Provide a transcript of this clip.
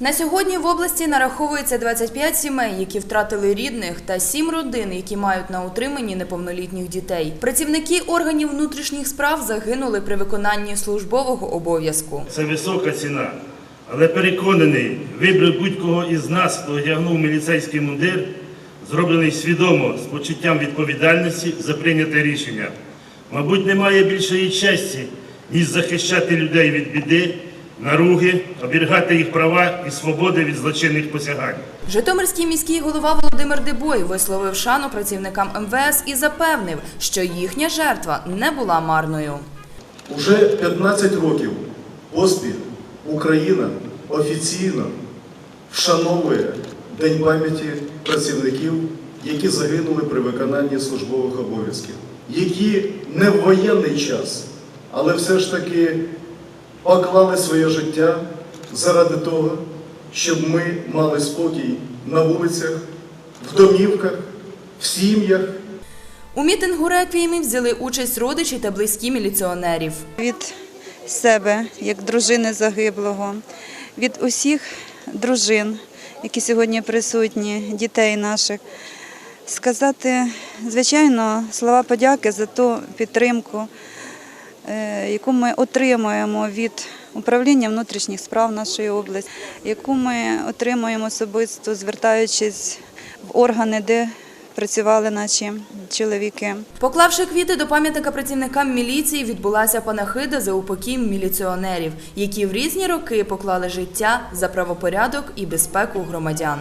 На сьогодні в області нараховується 25 сімей, які втратили рідних, та 7 родин, які мають на утриманні неповнолітніх дітей. Працівники органів внутрішніх справ загинули при виконанні службового обов'язку. Це висока ціна. Але переконаний, вибір будь-кого із нас, хто одягнув міліцейський мундир, зроблений свідомо з почуттям відповідальності за прийняте рішення. Мабуть, немає більшої честі, ніж захищати людей від біди, наруги, оберігати їх права і свободи від злочинних посягань. Житомирський міський голова Володимир Дебой висловив шану працівникам МВС і запевнив, що їхня жертва не була марною. Уже 15 років поспіль Україна офіційно вшановує День пам'яті працівників, які загинули при виконанні службових обов'язків, які не в воєнний час, але все ж таки поклали своє життя заради того, щоб ми мали спокій на вулицях, в домівках, в сім'ях. У мітингу реквіємі взяли участь родичі та близькі міліціонерів. від себе, як дружини загиблого, від усіх дружин, які сьогодні присутні, дітей наших, сказати, звичайно, слова подяки за ту підтримку, яку ми отримуємо від управління внутрішніх справ нашої області, яку ми отримуємо особисто, звертаючись в органи, де працювали наші чоловіки. Поклавши квіти до пам'ятника працівникам міліції, відбулася панахида за упокій міліціонерів, які в різні роки поклали життя за правопорядок і безпеку громадян.